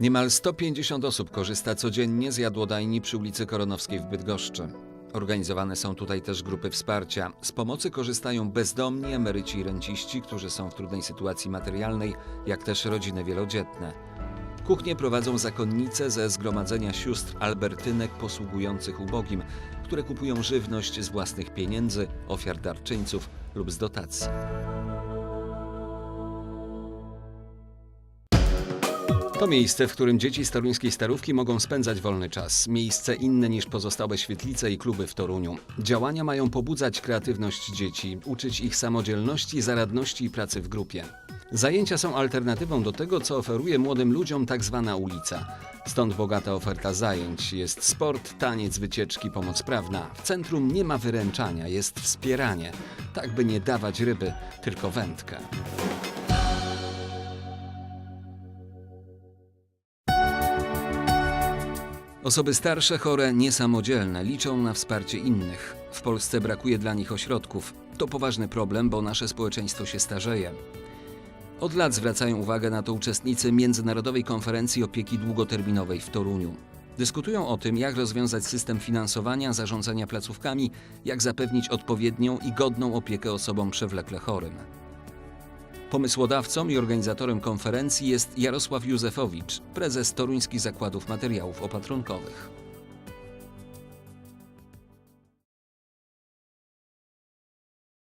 Niemal 150 osób korzysta codziennie z jadłodajni przy ulicy Koronowskiej w Bydgoszczy. Organizowane są tutaj też grupy wsparcia. Z pomocy korzystają bezdomni, emeryci i renciści, którzy są w trudnej sytuacji materialnej, jak też rodziny wielodzietne. Kuchnie prowadzą zakonnice ze zgromadzenia sióstr Albertynek posługujących ubogim, które kupują żywność z własnych pieniędzy, ofiar darczyńców lub z dotacji. To miejsce, w którym dzieci toruńskiej starówki mogą spędzać wolny czas. Miejsce inne niż pozostałe świetlice i kluby w Toruniu. Działania mają pobudzać kreatywność dzieci, uczyć ich samodzielności, zaradności i pracy w grupie. Zajęcia są alternatywą do tego, co oferuje młodym ludziom tak zwana ulica. Stąd bogata oferta zajęć. Jest sport, taniec, wycieczki, pomoc prawna. W centrum nie ma wyręczania, jest wspieranie. Tak by nie dawać ryby, tylko wędkę. Osoby starsze, chore, niesamodzielne liczą na wsparcie innych. W Polsce brakuje dla nich ośrodków. To poważny problem, bo nasze społeczeństwo się starzeje. Od lat zwracają uwagę na to uczestnicy Międzynarodowej Konferencji Opieki Długoterminowej w Toruniu. Dyskutują o tym, jak rozwiązać system finansowania, zarządzania placówkami, jak zapewnić odpowiednią i godną opiekę osobom przewlekle chorym. Pomysłodawcą i organizatorem konferencji jest Jarosław Józefowicz, prezes Toruńskich Zakładów Materiałów Opatrunkowych.